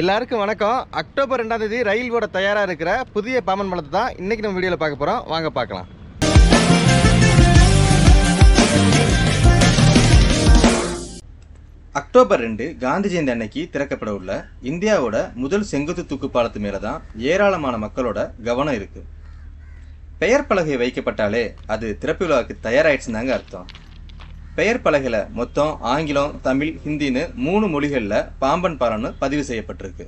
எல்லாருக்கும் வணக்கம். அக்டோபர் ரெண்டாம் தேதி ரயில் ஓட தயாராக இருக்கிற புதிய பாமன் மலத்தை தான் இன்னைக்கு நம்ம வீடியோவில் பார்க்க போகிறோம் வாங்க பார்க்கலாம். அக்டோபர் ரெண்டு காந்தி ஜெயந்தி அன்னைக்கு திறக்கப்பட உள்ள இந்தியாவோட முதல் செங்குத்து தூக்கு பாலத்து மேலே தான் ஏராளமான மக்களோட கவனம் இருக்கு. பெயர் பலகை வைக்கப்பட்டாலே அது திறப்பு விழாவுக்கு தயாராயிடுச்சுன்னு தாங்க அர்த்தம். பெயர் பலகையில் மொத்தம் ஆங்கிலம் தமிழ் ஹிந்தின்னு மூணு மொழிகளில் பாம்பன் பாலம்னு பதிவு செய்யப்பட்டிருக்கு.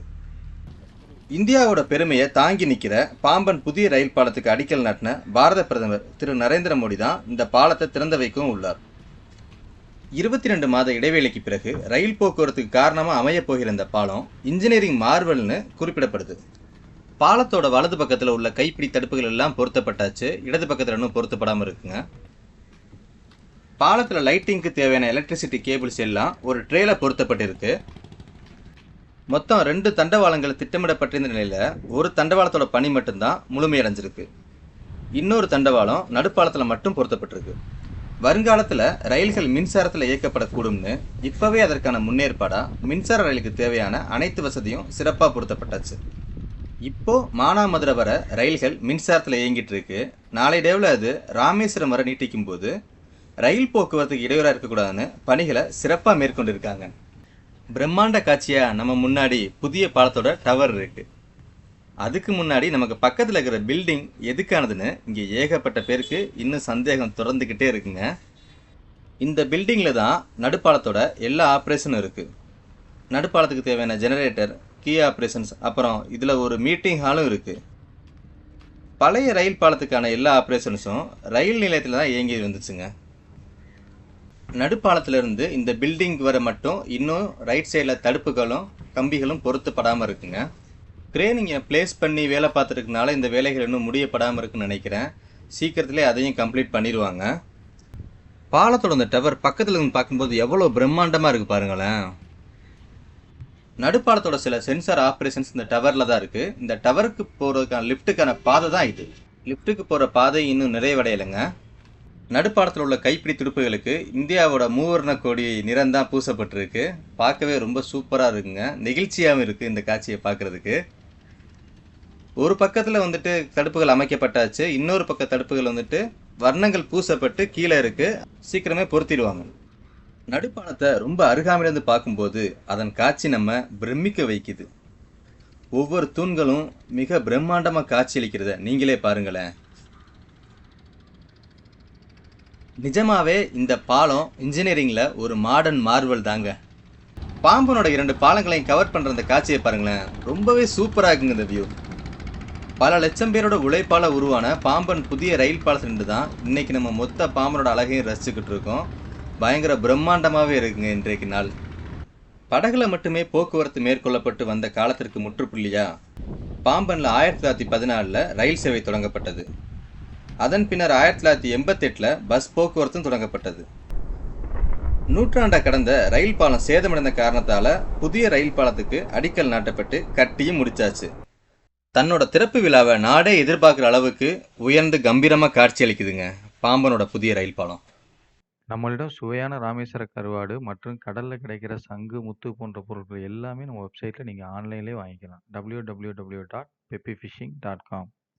இந்தியாவோட பெருமையை தாங்கி நிற்கிற பாம்பன் புதிய ரயில் பாலத்துக்கு அடிக்கல் நாட்டின பாரத பிரதமர் திரு நரேந்திர மோடி தான் இந்த பாலத்தை திறந்து வைக்கவும் உள்ளார். இருபத்தி ரெண்டு மாத இடைவேளைக்கு பிறகு ரயில் போக்குவரத்துக்கு காரணமாக அமையப் போகிற இந்த பாலம் இன்ஜினியரிங் மார்வல்னு குறிப்பிடப்படுது. பாலத்தோட வலது பக்கத்தில் உள்ள கைப்பிடி தடுப்புகள் எல்லாம் பொருத்தப்பட்டாச்சு இடது பக்கத்தில் இன்னும் பொருத்தப்படாமல் இருக்குங்க. பாலத்தில் லைட்டிங்க்கு தேவையான எலக்ட்ரிசிட்டி கேபிள்ஸ் எல்லாம் ஒரு ட்ரேல பொருத்தப்பட்டிருக்கு. மொத்தம் ரெண்டு தண்டவாளங்கள் திட்டமிடப்பட்டிருந்த நிலையில் ஒரு தண்டவாளத்தோட பணி மட்டும்தான் முழுமையடைஞ்சிருக்கு. இன்னொரு தண்டவாளம் நடுப்பாலத்தில் மட்டும் பொருத்தப்பட்டிருக்கு. வருங்காலத்தில் ரயில்கள் மின்சாரத்தில் இயக்கப்படக்கூடும்னு இப்போவே அதற்கான முன்னேற்பாடாக மின்சார ரயிலுக்கு தேவையான அனைத்து வசதியும் சிறப்பாக பொருத்தப்பட்டாச்சு. இப்போ மானாமதுரை வர ரயில்கள் மின்சாரத்தில் இயங்கிட்டு இருக்கு. நாளை டேவில் அது ராமேஸ்வரம் வர நீட்டிக்கும் போது ரயில் போக்குவரத்துக்கு இடையூறாக இருக்கக்கூடாதுன்னு பணிகளை சிறப்பாக மேற்கொண்டிருக்காங்க. பிரம்மாண்ட காட்சியாக நம்ம முன்னாடி புதிய பாலத்தோட டவர் இருக்கு. அதுக்கு முன்னாடி நமக்கு பக்கத்தில் இருக்கிற பில்டிங் எதுக்கானதுன்னு இங்கே ஏகப்பட்ட பேருக்கு இன்னும் சந்தேகம் தொடர்ந்துக்கிட்டே இருக்குங்க. இந்த பில்டிங்கில் தான் நடுப்பாலத்தோட எல்லா ஆப்ரேஷனும் இருக்குது நடுப்பாலத்துக்கு தேவையான ஜெனரேட்டர் கீ ஆப்ரேஷன்ஸ் அப்புறம் இதில் ஒரு மீட்டிங் ஹாலும் இருக்குது பழைய ரயில் பாலத்துக்கான எல்லா ஆப்ரேஷன்ஸும் ரயில் நிலையத்தில் தான் இயங்கி வந்துச்சுங்க நடுப்பாலத்திலிருந்து இந்த பில்டிங் வர மட்டும் இன்னும் ரைட் சைடில் தடுப்புகளும் கம்பிகளும் பொருத்தப்படாமல் இருக்குங்க. கிரேன் இங்கே ப்ளேஸ் பண்ணி வேலை பார்த்துருக்கனால இந்த வேலைகள் இன்னும் முடியப்படாமல் இருக்குன்னு நினைக்கிறேன். சீக்கிரத்திலே அதையும் கம்ப்ளீட் பண்ணிடுவாங்க. பாலத்தோட இந்த டவர் பக்கத்தில் இருந்து பார்க்கும்போது எவ்வளோ பிரம்மாண்டமாக இருக்குது பாருங்களேன். நடுப்பாலத்தோட சில சென்சார் ஆப்ரேஷன்ஸ் இந்த டவரில் தான் இருக்குது இந்த டவருக்கு போகிறதுக்கான லிஃப்ட்டுக்கான பாதை தான் இது. லிஃப்ட்டுக்கு போகிற பாதை இன்னும் நிறைவடையலைங்க. நடுப்பாலத்தில் உள்ள கைப்பிடி துடுப்புகளுக்கு இந்தியாவோட மூவர்ண கொடி நிறம் தான் பூசப்பட்டிருக்கு. பார்க்கவே ரொம்ப சூப்பராக இருக்குங்க. நெகிழ்ச்சியாகவும் இருக்குது இந்த காட்சியை பார்க்குறதுக்கு. ஒரு பக்கத்தில் வந்துட்டு தடுப்புகள் அமைக்கப்பட்டாச்சு. இன்னொரு பக்க தடுப்புகள் வந்துட்டு வர்ணங்கள் பூசப்பட்டு கீழே இருக்குது சீக்கிரமே பொருத்திடுவாங்க. நடுப்பாலத்தை ரொம்ப அருகாமையிலேருந்து பார்க்கும்போது அதன் காட்சி நம்ம பிரமிக்க வைக்குது. ஒவ்வொரு தூண்களும் மிக பிரம்மாண்டமாக காட்சியளிக்கிறத நீங்களே பாருங்களேன். நிஜமாவே இந்த பாலம் இன்ஜினியரிங்கில் ஒரு மாடர்ன் மார்வல் தாங்க. பாம்பனோட இரண்டு பாலங்களையும் கவர் பண்ணுற அந்த காட்சியை பாருங்களேன். ரொம்பவே சூப்பராக இருக்குங்க இந்த வியூ பல லட்சம் பேரோட உழைப்பால் உருவான பாம்பன் புதிய ரயில் பாலத்திலிருந்து தான் இன்னைக்கு நம்ம மொத்த பாம்பனோட அழகையும் ரசிச்சுக்கிட்டு இருக்கோம். பயங்கர பிரம்மாண்டமாகவே இருக்குங்க இன்றைக்கு நாள். படகுல மட்டுமே போக்குவரத்து மேற்கொள்ளப்பட்டு வந்த காலத்திற்கு முற்றுப்புள்ளியா? பாம்பனில் ஆயிரத்தி தொள்ளாயிரத்தி பதினாலில் ரயில் சேவை தொடங்கப்பட்டது. அதன் பின்னர் ஆயிரத்தி தொள்ளாயிரத்தி எண்பத்தெட்டில் பஸ் போக்குவரத்தும் தொடங்கப்பட்டது. நூற்றாண்டை கடந்த ரயில் பாலம் சேதமடைந்த காரணத்தால் புதிய ரயில் பாலத்துக்கு அடிக்கல் நாட்டப்பட்டு கட்டியும் முடிச்சாச்சு. தன்னோட திறப்பு விழாவை நாடே எதிர்பார்க்குற அளவுக்கு உயர்ந்து கம்பீரமாக காட்சியளிக்குதுங்க பாம்பனோட புதிய ரயில் பாலம். நம்மளிடம் சுவையான ராமேஸ்வர கருவாடு மற்றும் கடலில் கிடைக்கிற சங்கு முத்து போன்ற பொருட்கள் எல்லாமே நம்ம வெப்சைட்டில் நீங்கள் ஆன்லைன்லேயே வாங்கிக்கலாம். www.peppyfishing.com dot peppy fishing dot com